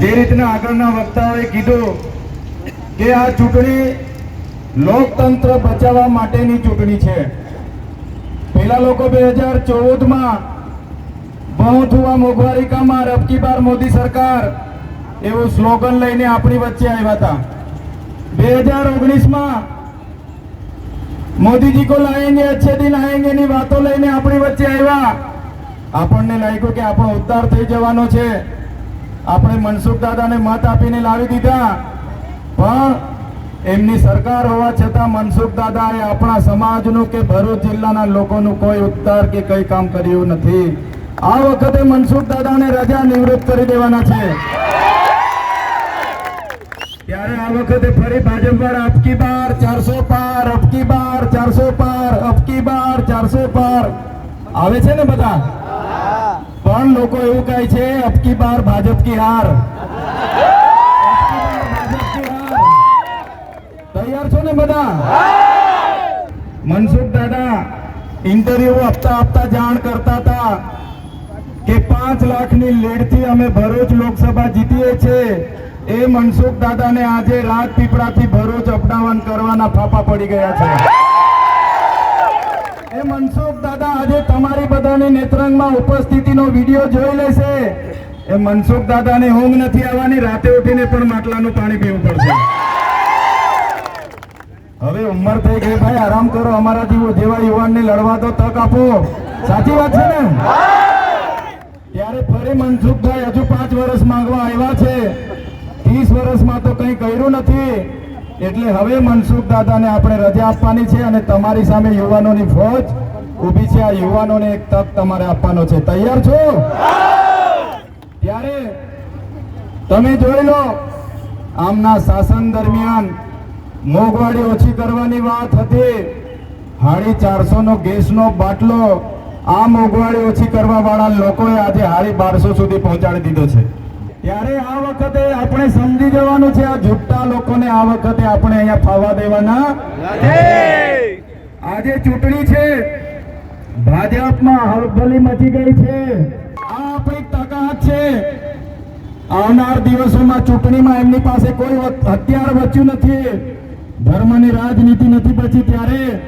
જે રીતના આગળના વક્તાઓએ કીધું કે આ ચૂંટણી લોકતંત્ર બચાવવા માટેની ચૂંટણી છે. પેલા લોકો બે હજાર ચૌદમાં બહુ થવા મોંઘવાલિકામાં રબકી બાર મોદી સરકાર એવું સ્લોગન લઈને આપણી વચ્ચે આવ્યા હતા. બે હજાર ઓગણીસમાં મોદીજી કો લાએંગે અચ્છે દિન આએંગે ની વાતો લઈને આપણી વચ્ચે આવ્યા. આપણને લાગ્યું કે આપણો ઉદ્ધાર થઈ જવાનો છે. આપણે મનસુખ દાદાને મત આપીને લાવી દીધા. પણ એમની સરકાર હોવા છતાં મનસુખ દાદાએ આપણા સમાજનું કે ભરૂચ જિલ્લાના લોકોનું કોઈ ઉત્તર કે કઈ કામ કર્યું નથી. આ વખતે મનસુખ દાદાને રજા નિવૃત્ત કરી દેવાના છે. ત્યારે આ વખતે ફરી ભાજપ પર અબકી બાર, ચારસો પાર, અબકી બાર, ચારસો પાર, અબકી બાર, ચારસો પાર. આવે છે ને બધા? પણ લોકો એવું કહે છે, અબકી બાર ભાજપ કી હાર. તૈયાર છો ને બધા? મનસુખ દાદા ઇન્ટરવ્યુ આપતા આપતા જાણ કરતા હતા કે પાંચ લાખની લીડથી અમે ભરૂચ લોકસભા જીતીએ છીએ. એ મનસુખ દાદાને આજે રાજપીપળાથી ભરૂચ અપડાવન કરવાના ફાફા પડી ગયા છે એ મનસુખ દાદા આજે બધાની નેત્રંગમાં ઉપસ્થિતિનો વીડિયો જોઈ લેશે. એ મનસુખ દાદાને ઊંઘ નથી આવવાની, રાતે ઉઠીને પણ માટલાનું પાણી પીવું પડશે. હવે ઉંમર થઈ ગઈ ભાઈ, આરામ કરો, અમારા જેવો જેવા યુવાનને લડવા તો તક આપો. સાચી વાત છે ને? ત્યારે ફરી મનસુખભાઈ હજુ પાંચ વર્ષ માંગવા આવ્યા છે. ત્રીસ વર્ષમાં તો કંઈ કર્યું નથી. એટલે હવે મનસુખ દાદાને આપણે રજા આપવાની છે અને તમારી સામે યુવાનોની ફોજ ઊભી છે આ યુવાનોને એક તક તમારે આપવાનો છે. તૈયાર છો? ત્યારે તમે જોઈ લો, આમના શાસન દરમિયાન મોંઘવારી ઓછી કરવાની વાત હતી. હાડી ચારસો નો ગેસનો બાટલો આ મોંઘવારી ઓછી કરવા વાળા લોકોએ આજે હાડી બારસો સુધી પહોંચાડી દીધો છે. ત્યારે આ વખતે આપણે સમજી જવાનું છે, આ જુટ્ટા લોકોને આ વખતે આપણે અહીંયા ફાવા દેવાના આજે ચૂંટણી છે. ભાજપમાં હળભલી મચી ગઈ છે. આ આપણી તાકાત છે. આવનાર દિવસોમાં ચૂંટણીમાં એમની પાસે કોઈ હથિયાર બચ્યું નથી. ધર્મની રાજનીતિ નથી બચી ત્યારે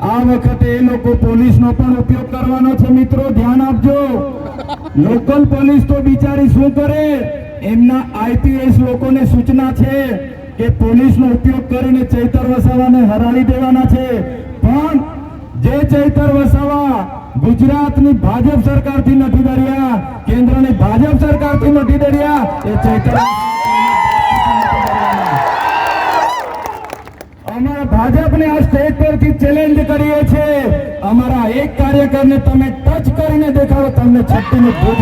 આ વખતે એ લોકો પોલીસનો પણ ઉપયોગ કરવાનો છે. મિત્રો, ધ્યાન આપજો. લોકલ પોલીસ તો બિચારી શું કરે? એમના આઈપીએસ લોકોને સૂચના છે કે પોલીસનો ઉપયોગ કરીને ચૈતર વસાવાને હરાવી દેવાના છે. પણ જે ચૈતર વસાવા. ગુજરાતની ભાજપ સરકારથી નથી ડર્યા. કેન્દ્રની ભાજપ સરકારથી નથી ડર્યા. એ ચૈતર અમારા ભાજપને આ એક કાર્યકરને તમે ટચ કરીને દેખાડો, તમને છઠ્ઠીનું ભોજ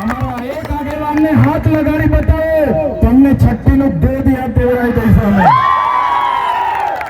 અમારા એક આગેવાનને હાથ લગાડી બતાવો. તમને છઠ્ઠીનું ભેદ યાદ દેવડાવી દઈશું